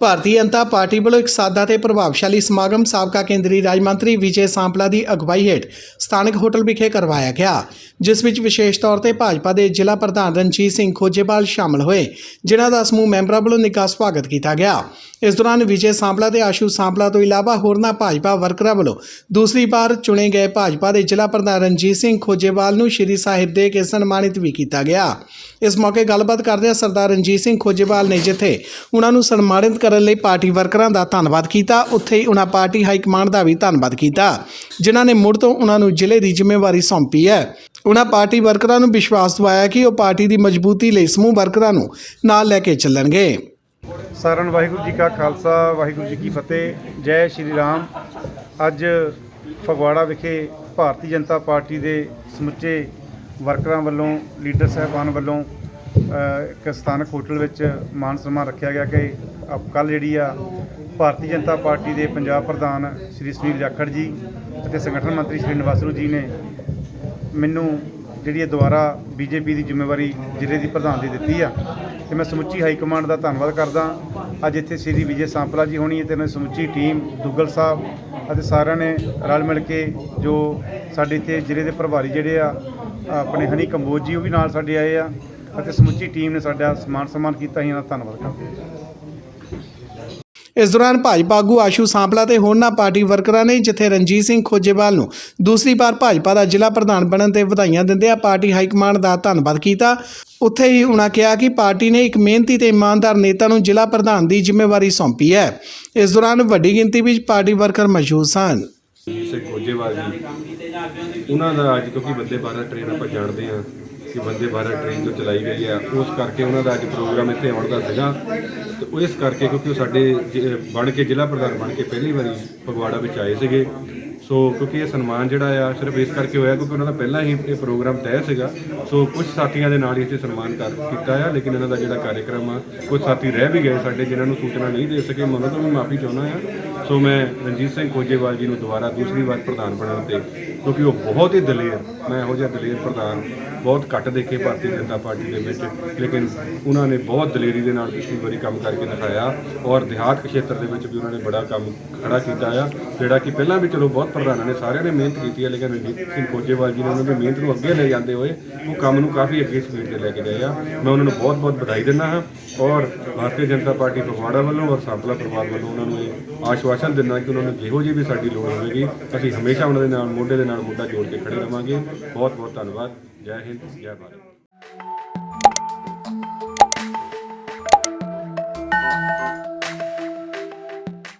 Bharatiya Janata party ਵੱਲੋਂ ਇੱਕ ਸਾਦਾ ਤੇ ਪ੍ਰਭਾਵਸ਼ਾਲੀ ਸਮਾਗਮ ਸਾਬਕਾ ਕੇਂਦਰੀ ਰਾਜ ਮੰਤਰੀ ਵਿਜੇ ਸਾਂਪਲਾ ਦੀ ਅਗਵਾਈ ਹੇਠ ਸਥਾਨਕ ਹੋਟਲ ਵਿਖੇ ਕਰਵਾਇਆ ਗਿਆ, ਜਿਸ ਵਿੱਚ ਵਿਸ਼ੇਸ਼ ਤੌਰ ਤੇ ਭਾਜਪਾ ਦੇ ਜ਼ਿਲ੍ਹਾ ਪ੍ਰਧਾਨ ਰਣਜੀਤ ਸਿੰਘ ਖੋਜੇਵਾਲ ਸ਼ਾਮਲ ਹੋਏ, ਜਿਨ੍ਹਾਂ ਦਾ ਸਮੂਹ ਮੈਂਬਰਾਂ ਵੱਲੋਂ ਨਿੱਘਾ ਸਵਾਗਤ ਕੀਤਾ ਗਿਆ। ਇਸ ਦੌਰਾਨ ਵਿਜੇ ਸਾਂਪਲਾ ਤੇ ਆਸ਼ੂ ਸਾਂਪਲਾ ਤੋਂ ਇਲਾਵਾ ਹੋਰਨਾਂ ਭਾਜਪਾ ਵਰਕਰਾਂ ਵੱਲੋਂ ਦੂਸਰੀ ਵਾਰ ਚੁਣੇ ਗਏ ਭਾਜਪਾ ਦੇ ਜ਼ਿਲ੍ਹਾ ਪ੍ਰਧਾਨ ਰਣਜੀਤ ਸਿੰਘ ਖੋਜੇਵਾਲ ਨੂੰ ਸ਼੍ਰੀ ਸਾਹਿਬ ਦੇ ਕੇ ਸਨਮਾਨਿਤ ਵੀ ਕੀਤਾ ਗਿਆ। ਇਸ ਮੌਕੇ ਗੱਲਬਾਤ ਕਰਦਿਆਂ ਸਰਦਾਰ ਰਣਜੀਤ ਸਿੰਘ ਖੋਜੇਵਾਲ ਨੇ ਜਿੱਥੇ ਉਹਨਾਂ ਨੂੰ ਸਨਮਾਨਿਤ ਕਰਨ ਲਈ ਪਾਰਟੀ ਵਰਕਰਾਂ ਦਾ ਧੰਨਵਾਦ ਕੀਤਾ। ਉੱਥੇ ਹੀ ਉਹਨਾਂ ਪਾਰਟੀ ਹਾਈ ਕਮਾਂਡ ਦਾ ਵੀ ਧੰਨਵਾਦ ਕੀਤਾ। ਜਿਨ੍ਹਾਂ ਨੇ ਮੁੜ ਤੋਂ ਉਹਨਾਂ ਨੂੰ ਜ਼ਿਲ੍ਹੇ ਦੀ ਜ਼ਿੰਮੇਵਾਰੀ ਸੌਂਪੀ ਹੈ। ਉਹਨਾਂ ਪਾਰਟੀ ਵਰਕਰਾਂ ਨੂੰ ਵਿਸ਼ਵਾਸ ਦਿਵਾਇਆ ਕਿ ਉਹ ਪਾਰਟੀ ਦੀ ਮਜ਼ਬੂਤੀ ਲਈ ਸਮੂਹ ਵਰਕਰਾਂ ਨੂੰ ਨਾਲ ਲੈ ਕੇ ਚੱਲਣਗੇ। ਸਾਰਿਆਂ ਵਾਹਿਗੁਰੂ ਜੀ ਕਾ ਖਾਲਸਾ, ਵਾਹਿਗੁਰੂ ਜੀ ਕੀ ਫਤਿਹ। ਜੈ ਸ਼੍ਰੀ ਰਾਮ। ਅੱਜ ਫਗਵਾੜਾ ਵਿਖੇ ਭਾਰਤੀ ਜਨਤਾ ਪਾਰਟੀ ਦੇ ਸਮੁੱਚੇ ਵਰਕਰਾਂ ਵੱਲੋਂ, ਲੀਡਰ ਸਾਹਿਬਾਨ ਵੱਲੋਂ ਇੱਕ ਸਥਾਨਕ ਹੋਟਲ ਵਿੱਚ ਮਾਨ ਸਨਮਾਨ ਰੱਖਿਆ ਗਿਆ ਕਿ ਕੱਲ ਜਿਹੜੀ ਆ ਭਾਰਤੀ ਜਨਤਾ ਪਾਰਟੀ ਦੇ ਪੰਜਾਬ ਪ੍ਰਧਾਨ ਸ਼੍ਰੀ ਸੁਨੀਲ ਜਾਖੜ ਜੀ ਅਤੇ ਸੰਗਠਨ ਮੰਤਰੀ ਸ਼੍ਰੀ ਨਿਵਾਸਰੂ ਜੀ ਨੇ ਮੈਨੂੰ ਜਿਹੜੀ ਇਹ ਦੁਬਾਰਾ ਬੀਜੇਪੀ ਦੀ ਜ਼ਿੰਮੇਵਾਰੀ ਜ਼ਿਲ੍ਹੇ ਦੀ ਪ੍ਰਧਾਨ ਦੀ ਦਿੱਤੀ ਆ ਤੇ ਮੈਂ ਸਮੁੱਚੀ ਹਾਈ ਕਮਾਂਡ ਦਾ ਧੰਨਵਾਦ ਕਰਦਾ। ਅੱਜ ਇੱਥੇ ਸ੍ਰੀ ਵਿਜੇ ਸਾਂਪਲਾ ਜੀ ਹੋਣੀ ਹੈ ਤੇ ਮੈਂ ਸਮੁੱਚੀ ਟੀਮ, ਦੁੱਗਲ ਸਾਹਿਬ ਅਤੇ ਸਾਰਿਆਂ ਨੇ ਰਲ ਮਿਲ ਕੇ ਜੋ ਸਾਡੇ ਇੱਥੇ ਜ਼ਿਲ੍ਹੇ ਦੇ ਪ੍ਰਭਾਰੀ ਜਿਹੜੇ ਆ ਆਪਣੇ ਹਨੀ ਕੰਬੋਜ ਜੀ ਉਹ ਵੀ ਨਾਲ ਸਾਡੇ ਆਏ ਆ। ਅਤੇ ਸਮੁੱਚੀ ਟੀਮ ਨੇ ਸਾਡਾ ਸਮਾਨ ਸਨਮਾਨ ਕੀਤਾ ਇਹਨਾਂ ਦਾ ਧੰਨਵਾਦ ਕਰਦੇ ਹਾਂ ਇਸ ਦੌਰਾਨ ਭਾਜਪਾ ਆਗੂ ਆਸ਼ੂ ਸਾਂਪਲਾ ਤੇ ਹੋਰਨਾਂ ਪਾਰਟੀ ਵਰਕਰਾਂ ਨੇ ਜਿੱਥੇ ਰਣਜੀਤ ਸਿੰਘ ਖੋਜੇਵਾਲ ਨੂੰ ਦੂਸਰੀ ਵਾਰ ਭਾਜਪਾ ਦਾ ਜ਼ਿਲ੍ਹਾ ਪ੍ਰਧਾਨ ਬਣਨ ਤੇ ਵਧਾਈਆਂ ਦਿੰਦਿਆਂ ਪਾਰਟੀ ਹਾਈ ਕਮਾਂਡ ਦਾ ਧੰਨਵਾਦ ਕੀਤਾ। ਉੱਥੇ ਹੀ ਉਹਨਾਂ ਕਿਹਾ ਕਿ ਪਾਰਟੀ ਨੇ ਇੱਕ ਮਿਹਨਤੀ ਤੇ ਇਮਾਨਦਾਰ ਨੇਤਾ ਨੂੰ ਜ਼ਿਲ੍ਹਾ ਪ੍ਰਧਾਨ ਦੀ ਜ਼ਿੰਮੇਵਾਰੀ ਸੌਂਪੀ ਹੈ। ਇਸ ਦੌਰਾਨ ਵੱਡੀ ਗਿਣਤੀ ਵਿੱਚ ਪਾਰਟੀ ਵਰਕਰ ਮੌਜੂਦ ਸਨ। ਸੇ ਖੋਜੇਵਾਲ ਜੀ ਉਹਨਾਂ ਦਾ ਅੱਜ ਕਿਉਂਕਿ ਬੰਦੇ ਭਾਰਤ ਟ੍ਰੇਨ ਆਪਾਂ ਜਾਣਦੇ ਹਾਂ ਕਿ ਬੰਦੇ ਭਾਰਤ ਟ੍ਰੇਨ ਤੋਂ ਚਲਾਈ ਗਈ ਆ। ਉਸ ਕਰਕੇ ਉਹਨਾਂ ਦਾ ਅੱਜ ਪ੍ਰੋਗਰਾਮ ਇੱਥੇ ਆਉਣ ਦਾ ਸੀਗਾ। ਤੇ ਉਹ ਇਸ ਕਰਕੇ ਕਿਉਂਕਿ ਉਹ ਸਾਡੇ ਜ- ਬਣ ਕੇ ਜ਼ਿਲ੍ਹਾ ਪ੍ਰਧਾਨ ਬਣ ਕੇ ਪਹਿਲੀ ਵਾਰੀ ਫਗਵਾੜਾ ਵਿੱਚ ਆਏ ਸੀਗੇ। ਸੋ ਕਿਉਂਕਿ ਇਹ ਸਨਮਾਨ ਜਿਹੜਾ ਆ, ਸਿਰਫ ਇਸ ਕਰਕੇ ਹੋਇਆ ਕਿਉਂਕਿ ਉਹਨਾਂ ਦਾ ਪਹਿਲਾਂ ਹੀ ਇਹ ਪ੍ਰੋਗਰਾਮ ਤੈਅ ਸੀਗਾ। ਸੋ ਕੁਝ ਸਾਥੀਆਂ ਦੇ ਨਾਲ ਹੀ ਇੱਥੇ ਸਨਮਾਨ ਕਰ ਕੀਤਾ ਆ, ਲੇਕਿਨ ਇਹਨਾਂ ਦਾ ਜਿਹੜਾ ਕਾਰਜਕ੍ਰਮ ਆ, ਕੁਝ ਸਾਥੀ ਰਹਿ ਵੀ ਗਏ ਸਾਡੇ ਜਿਨ੍ਹਾਂ ਨੂੰ ਸੂਚਨਾ ਨਹੀਂ ਦੇ ਸਕੇ। ਮੈਂ ਉਹਨਾਂ ਤੋਂ ਵੀ ਮਾਫੀ ਚਾਹੁੰਦਾ ਆ। ਸੋ ਮੈਂ ਰਣਜੀਤ ਸਿੰਘ ਖੋਜੇਵਾਲ ਜੀ ਨੂੰ ਦੁਬਾਰਾ ਦੂਸਰੀ ਵਾਰ ਪ੍ਰਧਾਨ ਬਣਾਉਣ ਤੇ ਕਿਉਂਕਿ ਉਹ ਬਹੁਤ ਹੀ ਦਲੇਰ, ਮੈਂ ਇਹੋ ਜਿਹਾ ਦਲੇਰ ਪ੍ਰਧਾਨ ਬਹੁਤ ਘੱਟ ਦੇਖੇ ਭਾਰਤੀ ਜਨਤਾ ਪਾਰਟੀ ਦੇ ਵਿੱਚ, ਲੇਕਿਨ ਉਹਨਾਂ ਨੇ ਬਹੁਤ ਦਲੇਰੀ ਦੇ ਨਾਲ ਪਿਛਲੀ ਵਾਰੀ ਕੰਮ ਕਰਕੇ ਦਿਖਾਇਆ ਔਰ ਦਿਹਾਤ ਖੇਤਰ ਦੇ ਵਿੱਚ ਵੀ ਉਹਨਾਂ ਨੇ ਬੜਾ ਕੰਮ ਖੜਾ ਕੀਤਾ ਆ, ਜਿਹੜਾ ਕਿ ਪਹਿਲਾਂ ਵੀ ਚਲੋ ਬਹੁਤ ਪ੍ਰਧਾਨਾਂ ਨੇ ਸਾਰਿਆਂ ਨੇ ਮਿਹਨਤ ਕੀਤੀ ਹੈ ਲੇਕਿਨ ਰਣਜੀਤ ਸਿੰਘ ਕੋਜੇਵਾਲ ਜੀ ਨੇ ਉਹਨਾਂ ਦੀ ਮਿਹਨਤ ਨੂੰ ਅੱਗੇ ਲੈ ਜਾਂਦੇ ਹੋਏ ਉਹ ਕੰਮ ਨੂੰ ਕਾਫੀ ਅੱਗੇ ਸਪੀਡ ਤੇ ਲੈ ਕੇ ਗਏ ਆ। ਮੈਂ ਉਹਨਾਂ ਨੂੰ ਬਹੁਤ ਬਹੁਤ ਵਧਾਈ ਦਿੰਦਾ ਹਾਂ ਔਰ ਭਾਰਤੀ ਜਨਤਾ ਪਾਰਟੀ ਫਗਵਾੜਾ ਵੱਲੋਂ ਔਰ ਸਾਂਪਲਾ ਪਰਿਵਾਰ ਵੱਲੋਂ ਉਹਨਾਂ ਨੂੰ ਇਹ ਆਸ਼ਵਾਸਨ ਦਿੰਦਾ ਕਿ ਉਹਨਾਂ ਨੂੰ ਜਿਹੋ ਜਿਹੀ ਵੀ ਸਾਡੀ ਲੋੜ ਹੋਵੇਗੀ, ਅਸੀਂ ਹਮੇਸ਼ਾ ਉਹਨਾਂ ਦੇ ਨਾਲ, ਮੋਢੇ ਦੇ ਨਾਲ ਮੁੱਦਾ ਜੋੜ ਕੇ ਖੜੇ ਰਵਾਂਗੇ। ਬਹੁਤ ਬਹੁਤ ਧੰਨਵਾਦ। ਜੈ ਹਿੰਦ ਜੈ ਭਾਰਤ।